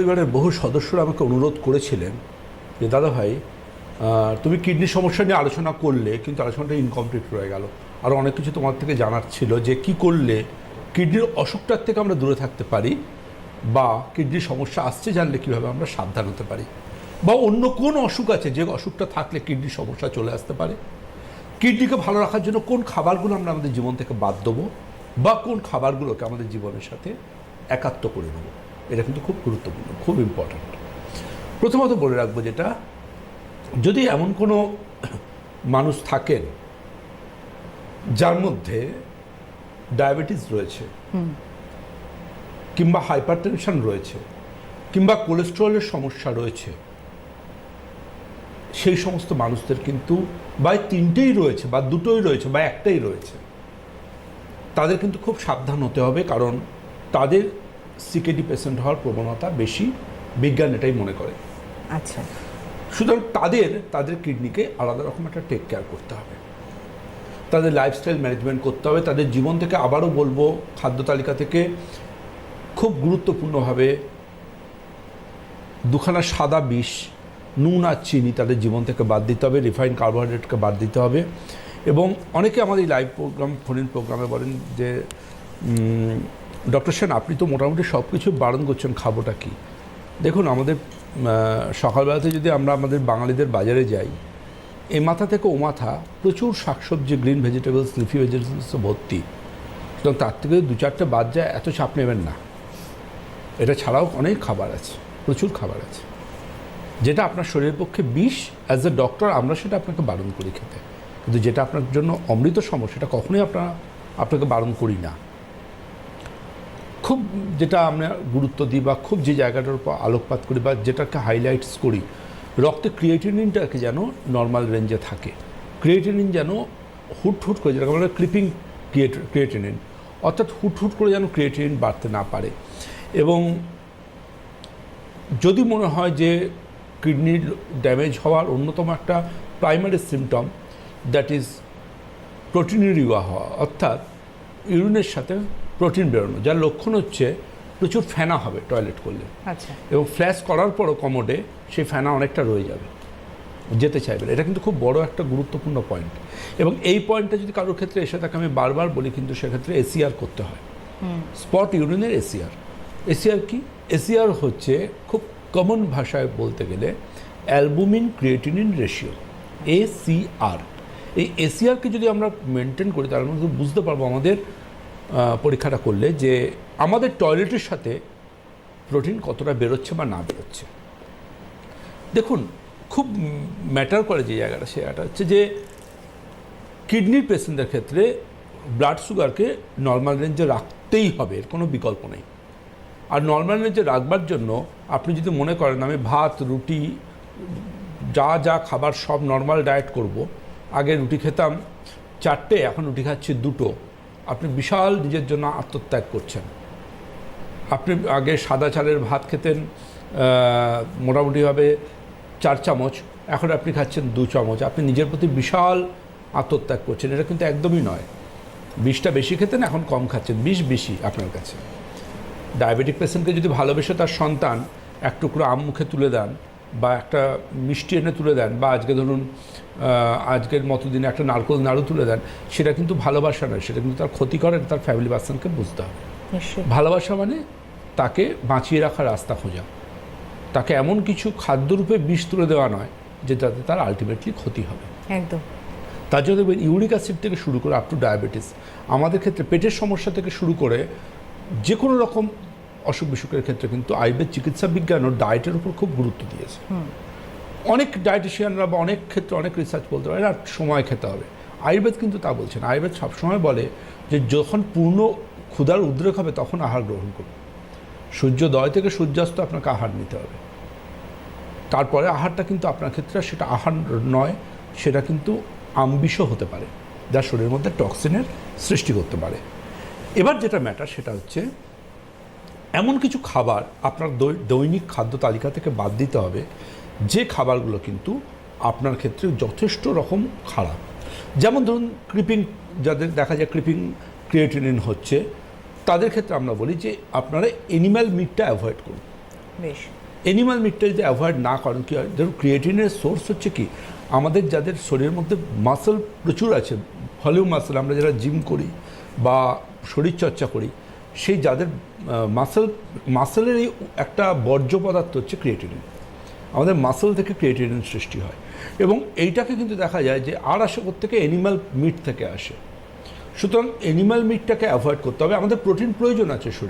পরিবারের বহু সদস্যরা আমাকে অনুরোধ করেছিলেন যে, দাদা ভাই তুমি কিডনির সমস্যা নিয়ে আলোচনা করলে, কিন্তু আলোচনাটা ইনকমপ্লিট রয়ে গেল। আর অনেক কিছু তোমার থেকে জানার ছিল যে, কি করলে কিডনির অসুখটার থেকে আমরা দূরে থাকতে পারি বা কিডনির সমস্যা আসছে জানলে কীভাবে আমরা সাবধান হতে পারি? বা অন্য কোন অসুখ আছে যে অসুখটা থাকলে কিডনির সমস্যা চলে আসতে পারে? কিডনিকে ভালো রাখার জন্য কোন খাবারগুলো আমরা আমাদের জীবন থেকে বাদ দেবো? বা কোন খাবারগুলোকে আমাদের জীবনের সাথে একাত্ম করে নেব? এটা কিন্তু খুব গুরুত্বপূর্ণ খুব ইম্পর্ট্যান্ট প্রথমত বলে রাখব যেটা যদি এমন কোনো মানুষ থাকেন যার মধ্যে ডায়াবেটিস রয়েছে কিংবা হাইপারটেনশন রয়েছে কিংবা কোলেস্ট্রলের সমস্যা রয়েছে সেই সমস্ত মানুষদের কিন্তু বা তিনটেই রয়েছে বা দুটোই রয়েছে বা একটাই রয়েছে তাদের কিন্তু খুব সাবধান হতে হবে কারণ তাদের সিকেডি পেশেন্ট হওয়ার প্রবণতা বেশি বিজ্ঞান এটাই মনে করে। আচ্ছা। সুতরাং তাদের তাদের কিডনিকে আলাদা রকম একটা টেক কেয়ার করতে হবে। তাদের লাইফস্টাইল ম্যানেজমেন্ট করতে হবে। তাদের জীবন থেকে আবারও বলব খাদ্য তালিকা থেকে খুব গুরুত্বপূর্ণভাবে দুখানা সাদা বিষ নুন আর চিনি তাদের জীবন থেকে বাদ দিতে হবে রিফাইন কার্বোহাইড্রেটকে বাদ দিতে হবে। এবং অনেকে আমাদের এই লাইভ প্রোগ্রাম ফোন প্রোগ্রামে বলেন যে ডক্টর সেন, আপনি তো মোটামুটি সব কিছু বারণ করছেন, খাবোটা কি? দেখুন, আমাদের সকালবেলাতে যদি আমরা আমাদের বাঙালিদের বাজারে যাই, এ মাথা থেকে ও মাথা প্রচুর শাকসবজি, গ্রিন ভেজিটেবলস, লিফি ভেজিটেবলস ভর্তি। সুতরাং তার থেকে দু চারটে বাদ যায়, এত চাপ নেবেন না। এটা ছাড়াও অনেক খাবার আছে, প্রচুর খাবার আছে। যেটা আপনার শরীরের পক্ষে বিষ অ্যাজ এ ডক্টর আমরা সেটা আপনাকে বারণ করি খেতে। কিন্তু যেটা আপনার জন্য অমৃত সম, সেটা কখনোই আপনার, আপনাকে বারণ করি না। খুব যেটা আমরা গুরুত্ব দিই বা খুব যে জায়গাটার উপর আলোকপাত করি বা যেটাকে হাইলাইটস করি, রক্তে ক্রিয়েটিনিনটাকে যেন নর্মাল রেঞ্জে থাকে। ক্রিয়েটিনিন যেন হুট হুট করে যেটাকে আমরা ক্লিপিং ক্রিয়েটিনিন অর্থাৎ হুট হুট করে যেন ক্রিয়েটিনিন বাড়তে না পারে। এবং যদি মনে হয় যে কিডনির ড্যামেজ হওয়ার অন্যতম একটা primary symptom that is proteinuria হওয়া, অর্থাৎ ইউরিনের সাথে প্রোটিন বেরোনো যার লক্ষণ হচ্ছে প্রচুর ফেনা হবে টয়লেট করলে। আচ্ছা। এবং ফ্ল্যাশ করার পরও কমোডে সেই ফেনা অনেকটা রয়ে যাবে যেতে চাইবে না। এটা কিন্তু খুব বড় একটা গুরুত্বপূর্ণ পয়েন্ট এবং এই পয়েন্টটা যদি কারোর ক্ষেত্রে এসে থাকে আমি বারবার বলি কিন্তু সেক্ষেত্রে এসিআর করতে হয়। স্পট ইউরিনের এসিআর এসিআর কি? এসিআর হচ্ছে খুব কমন ভাষায় বলতে গেলে অ্যালবুমিন ক্রিয়েটিনিন রেশিও এসিআর এই এসিআরকে যদি আমরা মেনটেন করি তার মধ্যে বুঝতে পারব আমাদের পরীক্ষাটা করলে যে আমাদের টয়লেটের সাথে প্রোটিন কতটা বেরোচ্ছে বা না বেরোচ্ছে। দেখুন, খুব ম্যাটার করে যে জায়গাটা, সে জায়গাটা হচ্ছে যে কিডনির পেশেন্টদের ক্ষেত্রে ব্লাড সুগারকে নর্মাল রেঞ্জে রাখতেই হবে, এর কোনো বিকল্প নেই। আর নর্মাল রেঞ্জে রাখবার জন্য আপনি যদি মনে করেন আমি ভাত, রুটি, যা যা খাবার সব নর্মাল ডায়েট করব, আগে রুটি খেতাম, চারটে, এখন রুটি খাচ্ছি দুটো আপনি বিশাল নিজের জন্য আত্মত্যাগ করছেন। আপনি আগে সাদা চালের ভাত খেতেন মোটামুটিভাবে চার চামচ, এখন আপনি খাচ্ছেন দু চামচ। আপনি নিজের প্রতি বিশাল আত্মত্যাগ করছেন, এটা কিন্তু একদমই নয়। বিষটা বেশি খেতেন, এখন কম খাচ্ছেন। বিষ বেশি আপনার কাছে। ডায়াবেটিক পেশেন্টকে যদি ভালোবেসে তার সন্তান এক টুকরো আম মুখে তুলে দেন বা একটা মিষ্টি এনে তুলে দেন বা আজকে ধরুন আজকের মতো দিনে একটা নারকোল নাড়ু তুলে দেন সেটা কিন্তু ভালোবাসা নয় সেটা কিন্তু তার ক্ষতি করে তার ফ্যামিলি পার্সনকে বুঝতে হবে। ভালোবাসা মানে তাকে বাঁচিয়ে রাখার রাস্তা খোঁজা। তাকে এমন কিছু খাদ্যরূপে বিষ তুলে দেওয়া নয় যেটাতে তার আলটিমেটলি ক্ষতি হবে। একদম। তার জন্য দেখবেন ইউরিক অ্যাসিড থেকে শুরু করে আপ টু ডায়াবেটিস আমাদের ক্ষেত্রে পেটের সমস্যা থেকে শুরু করে যে কোনো রকম অসুখ বিসুখের ক্ষেত্রে কিন্তু আয়ুর্বেদ চিকিৎসা বিজ্ঞান ও ডায়েটের উপর খুব গুরুত্ব দিয়েছে। অনেক ডায়েটিশিয়ানরা বা অনেক ক্ষেত্রে অনেক রিসার্চ বলতে পারে না সময় খেতে হবে। আয়ুর্বেদ কিন্তু তা বলছেন আয়ুর্বেদ সবসময় বলে যে যখন পূর্ণ ক্ষুধার উদ্রেক হবে তখন আহার গ্রহণ করুন। সূর্যোদয় থেকে সূর্যাস্ত আপনাকে আহার নিতে হবে। তারপরে আহারটা কিন্তু আপনার ক্ষেত্রে সেটা আহার নয় সেটা কিন্তু আম্বিষও হতে পারে। যা শরীরের মধ্যে টক্সিনের সৃষ্টি করতে পারে। এবার যেটা ম্যাটার সেটা হচ্ছে এমন কিছু খাবার আপনার দৈনিক খাদ্য তালিকা থেকে বাদ দিতে হবে যে খাবারগুলো কিন্তু আপনার ক্ষেত্রে যথেষ্ট রকম খারাপ। যেমন ধরুন ক্রিপিং যাদের দেখা যায় ক্রিপিং ক্রিয়েটিনিন হচ্ছে তাদের ক্ষেত্রে আমরা বলি যে আপনারা এনিম্যাল মিটটা অ্যাভয়েড করুন। বেশ। অ্যানিমাল মিটটা যদি অ্যাভয়েড না করেন কী হয়? ধরুন ক্রিয়েটিনের সোর্স হচ্ছে কি? আমাদের যাদের শরীরের মধ্যে মাসল প্রচুর আছে ভলিউম মাসল আমরা যারা জিম করি বা শরীরচর্চা করি সেই যাদের মাসেল মাসেলের এই একটা বর্জ্য পদার্থ হচ্ছে ক্রিয়েটিনিন আমাদের মাসেল থেকে ক্রিয়েটিনিন সৃষ্টি হয়। এবং এইটাকে কিন্তু দেখা যায় যে আর আসে থেকে অ্যানিমাল মিট থেকে আসে। সুতরাং অ্যানিমাল মিটটাকে অ্যাভয়েড করতে হবে। আমাদের প্রোটিন প্রয়োজন আছে শরীরে।